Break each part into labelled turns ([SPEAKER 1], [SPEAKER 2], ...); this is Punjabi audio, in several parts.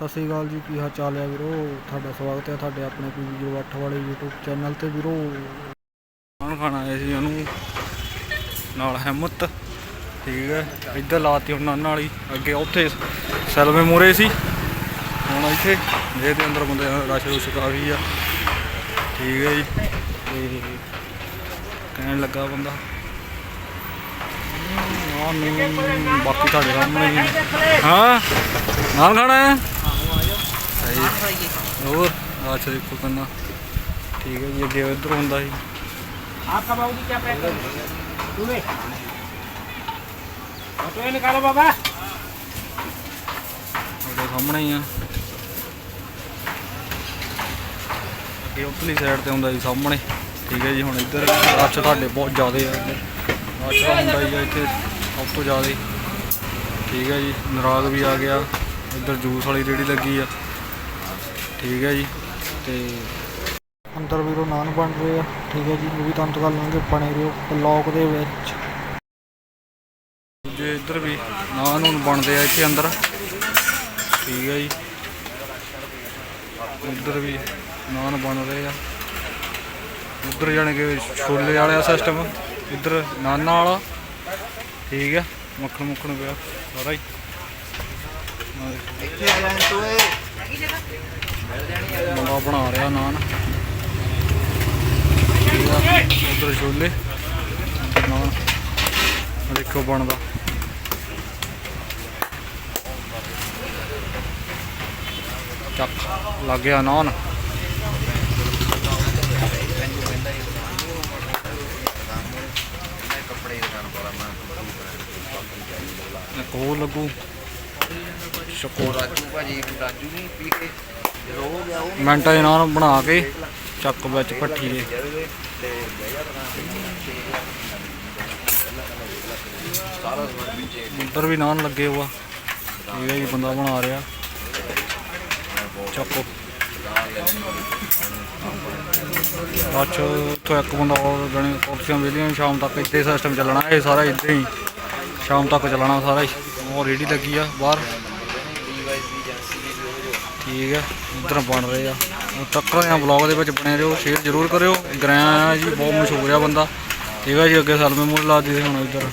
[SPEAKER 1] ਸਤਿ ਸ੍ਰੀ ਅਕਾਲ ਜੀ, ਕੀ ਹਾਲ ਚਾਲ ਹੈ ਵੀਰੋ? ਤੁਹਾਡਾ ਸਵਾਗਤ ਹੈ ਤੁਹਾਡੇ ਆਪਣੇ ਪੀਵੀ 08 ਵਾਲੇ YouTube ਚੈਨਲ ਤੇ ਵੀਰੋ। ਖਾਣ ਖਾਣਾ ਆਏ ਸੀ ਉਹਨੂੰ, ਨਾਲ ਹਿੰਮਤ, ਠੀਕ ਹੈ, ਇੱਧਰ ਲਾਤੀ ਹੁਣ ਨਾਲ ਹੀ ਅੱਗੇ ਉੱਥੇ ਸੈਲਵੇ ਮੋਰੇ ਸੀ। ਹੁਣ ਇੱਥੇ ਜਿਹਦੇ ਅੰਦਰ ਬੰਦੇ ਰਸ਼ ਰੁਸ਼ ਕਾਫੀ ਆ। ਠੀਕ ਹੈ ਜੀ, ਤੇ ਕਹਿਣ ਲੱਗਾ ਬੰਦਾ। ਬਾਕੀ ਤੁਹਾਡੇ ਸਾਹਮਣੇ ਹਾਂ, ਨਾਲ ਖਾਣਾ ਹੈ? ਸਹੀ ਹੋਰ ਅੱਛਾ ਦੇਖੋ ਕੰਨਾ ਠੀਕ ਹੈ ਜੀ ਅੱਗੇ ਉਧਰ ਹੁੰਦਾ ਸੀ
[SPEAKER 2] आपका बाबू जी क्या पैक कर तूने तो ये निकालो बाबा
[SPEAKER 1] ਤੁਹਾਡੇ ਸਾਹਮਣੇ ਹੀ ਆ ਅੱਗੇ ਉਪਰਲੀ ਸਾਈਡ ਤੇ ਹੁੰਦਾ ਜੀ ਸਾਹਮਣੇ ਠੀਕ ਹੈ ਜੀ ਹੁਣ ਇੱਧਰ ਰਸ਼ ਤੁਹਾਡੇ ਬਹੁਤ ਜ਼ਿਆਦੇ ਆ ਇੱਧਰ ਰਸ਼ ਤਾਂ ਹੁੰਦਾ ਹੀ ਆ ਇੱਥੇ ਸਭ ਤੋਂ ਜ਼ਿਆਦੇ ਠੀਕ ਹੈ ਜੀ ਨਰਾਗ ਵੀ ਆ ਗਿਆ ਇੱਧਰ ਜੂਸ ਵਾਲੀ ਰੇੜੀ ਲੱਗੀ ਆ ਠੀਕ ਹੈ ਜੀ ਤੇ ਅੰਦਰ ਵੀਰੋ ਨਾਨ ਬਣ ਰਹੇ ਆ ਠੀਕ ਹੈ ਜੀ ਉਹ ਵੀ ਤੁਹਾਨੂੰ ਦਿਖਾ ਲਾਂਗੇ ਬਣੇ ਰਿਓ ਬਲੌਕ ਦੇ ਵਿੱਚ। ਜੇ ਇੱਧਰ ਵੀ ਨਾਨ ਹੁਣ ਬਣਦੇ ਆ ਇੱਥੇ ਅੰਦਰ। ਠੀਕ ਹੈ ਜੀ। ਇੱਧਰ ਵੀ ਨਾਨ ਬਣ ਰਹੇ ਆ। ਉੱਧਰ ਜਾਣੇ ਕਿ ਛੋਲੇ ਵਾਲਾ ਸਿਸਟਮ ਇੱਧਰ ਨਾਨਾ ਵਾਲਾ। ਠੀਕ ਹੈ ਮੱਖਣ ਮੁੱਖਣ ਪਿਆ ਸਾਰਾ ਹੀ। ਆਹ ਦੇਖੋ। ਮੁੰਡਾ ਬਣਾ ਰਿਹਾ ਨਾਨ। ਠੀਕ ਛੋਲੇ। ਨਾਨ। ਦੇਖੋ ਬਣਦਾ। ਚੱਕ, ਲੱਗ ਗਿਆ ਨਾਨ। ਇੱਕ ਲੱਗੂ। ਸ਼ਕੋਰ
[SPEAKER 3] ਰਾਜੂ ਭਾਜੀ, ਰਾਜੂ ਨਹੀਂ, ਪੀ ਕੇ।
[SPEAKER 1] ਮਿੰਟਾਂ ਦੇ ਨਾਨ ਬਣਾ ਕੇ ਚੱਕ ਵਿੱਚ ਭੱਠੀ ਦੇ
[SPEAKER 3] ਸਾਰਾ
[SPEAKER 1] ਉੱਧਰ ਵੀ ਨਾਨ ਲੱਗੇ ਹੋਆ। ਠੀਕ ਹੈ ਬੰਦਾ ਬਣਾ ਰਿਹਾ। ਚੱਕੋ। ਅੱਛਾ ਤੋਂ ਇੱਕ ਬੰਦਾ ਹੋਰ ਜਣੇ ਕੁਰਸੀਆਂ ਵੇਲੀਆਂ ਸ਼ਾਮ ਤੱਕ ਇੱਥੇ ਸਿਸਟਮ ਚੱਲਣਾ, ਇਹ ਸਾਰਾ ਇੱਦਾਂ ਹੀ। ਸ਼ਾਮ ਤੱਕ ਚੱਲਣਾ ਸਾਰਾ ਹੀ। ਉਹ ਰੇੜੀ ਲੱਗੀ ਆ ਬਾਹਰ। ਠੀਕ ਹੈ ਇੱਧਰ ਬਣ ਰਹੇ ਆ। ਉਹ ਟੱਕਰ ਬਲੌਗ ਦੇ ਵਿੱਚ ਬਣੇ ਰਹੋ ਸ਼ੇਅਰ ਜ਼ਰੂਰ ਕਰਿਓ। ਗ੍ਰਾਂ ਜੀ, ਬਹੁਤ ਮਸ਼ਹੂਰ ਆ ਬੰਦਾ। ਠੀਕ ਹੈ ਜੀ, ਅੱਗੇ ਸਲਮੇ ਮੂਲ ਲਾ ਦਿੱਤੇ ਹੁਣ ਇੱਧਰ।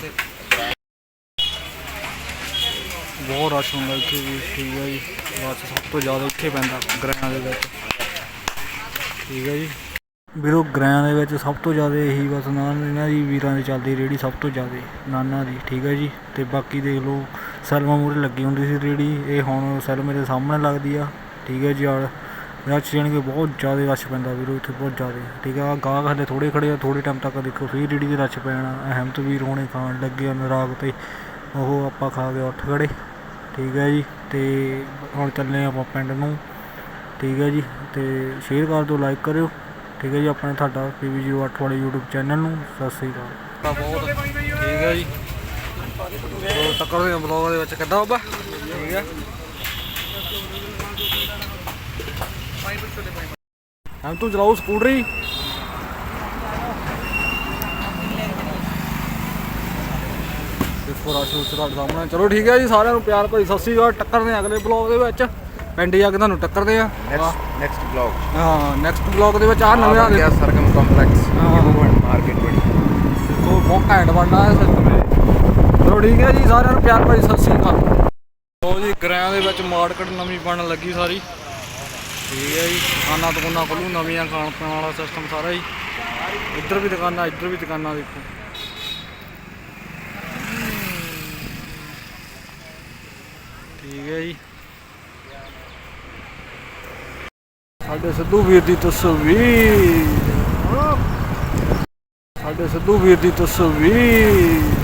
[SPEAKER 1] ਬਹੁਤ ਰਸ਼ ਹੁੰਦਾ ਇੱਥੇ ਵੀ, ਠੀਕ ਹੈ ਜੀ। ਬਸ ਸਭ ਤੋਂ ਜ਼ਿਆਦਾ ਇੱਥੇ ਪੈਂਦਾ ਗ੍ਰਾਂ ਦੇ ਵਿੱਚ। ਠੀਕ ਹੈ ਜੀ। ਵੀਰੋ ਗ੍ਰਾਂ ਦੇ ਵਿੱਚ ਸਭ ਤੋਂ ਜ਼ਿਆਦਾ ਇਹੀ ਬਸ ਨਾਨ ਇਹਨਾਂ ਦੀ ਵੀਰਾਂ ਦੀ ਚੱਲਦੀ ਰੇੜੀ ਸਭ ਤੋਂ ਜ਼ਿਆਦਾ, ਨਾਨਾਂ ਦੀ। ਠੀਕ ਹੈ ਜੀ, ਤੇ ਬਾਕੀ ਦੇਖ ਲਓ ਸੈਲਮਾ ਮੂਹਰੇ ਲੱਗੀ ਹੁੰਦੀ ਸੀ ਰੇਹੜੀ ਇਹ ਹੁਣ ਸੈਲਮੇ ਦੇ ਸਾਹਮਣੇ ਲੱਗਦੀ ਆ, ਠੀਕ ਹੈ ਜੀ ਔਰ ਰਸ਼ ਜਾਣੀ ਕਿ ਬਹੁਤ ਜ਼ਿਆਦਾ ਰਸ਼ ਪੈਂਦਾ ਵੀਰੋ ਇੱਥੇ, ਬਹੁਤ ਜ਼ਿਆਦਾ, ਠੀਕ ਆ? ਗਾਹਕ ਹਲੇ ਥੋੜ੍ਹੇ ਖੜ੍ਹੇ ਆ, ਥੋੜ੍ਹੇ ਟਾਈਮ ਤੱਕ ਦੇਖੋ, ਫਿਰ ਰੇਹੜੀ ਦੇ ਰਸ਼ ਪੈਣਾ ਅਹਿਮਦ ਵੀਰ ਹੋਣੇ ਖਾਣ ਲੱਗੇ ਆ ਨਰਾਗ ਤੇ, ਉਹ ਆਪਾਂ ਖਾ ਕੇ ਉੱਠ ਖੜ੍ਹੇ ਠੀਕ ਹੈ ਜੀ? ਅਤੇ ਹੁਣ ਚੱਲੇ ਆਪਾਂ ਪਿੰਡ ਨੂੰ, ਠੀਕ ਹੈ ਜੀ? ਅਤੇ ਸ਼ੇਅਰ ਕਰ ਦਿਓ ਲਾਈਕ ਕਰਿਓ, ਠੀਕ ਹੈ ਜੀ? ਆਪਣੇ ਤੁਹਾਡਾ PV08 ਵਾਲੇ YouTube ਚੈਨਲ ਨੂੰ, ਸਤਿ ਸ੍ਰੀ ਅਕਾਲ। ਬਹੁਤ, ਠੀਕ ਹੈ ਜੀ? ਟੱਕਰ ਦੇ ਬਲੌਗ ਦੇ ਵਿੱਚ ਕਿੱਦਾਂ ਬਾਬਾ। ਠੀਕ ਹੈ ਹਮ ਤੂੰ ਚਲਾਓ ਸਕੂਟਰੀ। ਦੇਖੋ ਰਾਸ਼ੀ ਤੁਹਾਡੇ ਸਾਹਮਣੇ। ਚਲੋ ਠੀਕ ਹੈ ਜੀ ਸਾਰਿਆਂ ਨੂੰ ਪਿਆਰ ਭਰੀ ਸਤਿ ਸ੍ਰੀ ਅਕਾਲ। ਟੱਕਰਦੇ ਹਾਂ ਅਗਲੇ ਬਲੌਗ ਦੇ ਵਿੱਚ। ਪਿੰਡ ਜਾ ਕੇ ਤੁਹਾਨੂੰ ਟੱਕਰਦੇ ਆ
[SPEAKER 3] ਨੈਕਸਟ ਬਲੌਗ
[SPEAKER 1] ਹਾਂ ਨੈਕਸਟ ਬਲੌਗ ਦੇ ਵਿੱਚ ਆ ਨਵੇਂ ਆ
[SPEAKER 3] ਗਿਆ ਸਰਗਮ ਕੰਪਲੈਕਸ
[SPEAKER 1] ਹਾਂ।
[SPEAKER 3] ਮਾਰਕੀਟ ਬਣੀ
[SPEAKER 1] ਦੇਖੋ ਬਹੁਤ ਘੈਂਟ ਬਣਨਾ ਹੈ ਸਿਸਟਮ ਠੀਕ ਹੈ ਜੀ ਸਾਰਿਆਂ ਨੂੰ ਪਿਆਰ ਭਰੀ ਸਤਿ ਸ੍ਰੀ ਅਕਾਲ। ਲੋ ਜੀ ਗਰਾਂ ਦੇ ਵਿੱਚ ਮਾਰਕੀਟ ਨਵੀਂ ਬਣਨ ਲੱਗੀ ਸਾਰੀ। ਠੀਕ ਹੈ ਜੀ ਦੁਕਾਨਾਂ ਦੁਕਾਨਾਂ ਖੁੱਲੂ ਨਵੀਆਂ ਖਾਣ ਪੀਣ ਵਾਲਾ ਸਿਸਟਮ ਸਾਰਾ ਹੀ। ਇੱਧਰ ਵੀ ਦੁਕਾਨਾਂ ਇੱਧਰ ਵੀ ਦੁਕਾਨਾਂ ਦੇਖੋ। ਠੀਕ ਹੈ ਜੀ। ਸਾਡੇ ਸਿੱਧੂ ਵੀਰ ਦੀ ਤਸਵੀਰ। ਸਾਡੇ ਸਿੱਧੂ ਵੀਰ ਦੀ ਤਸਵੀਰ।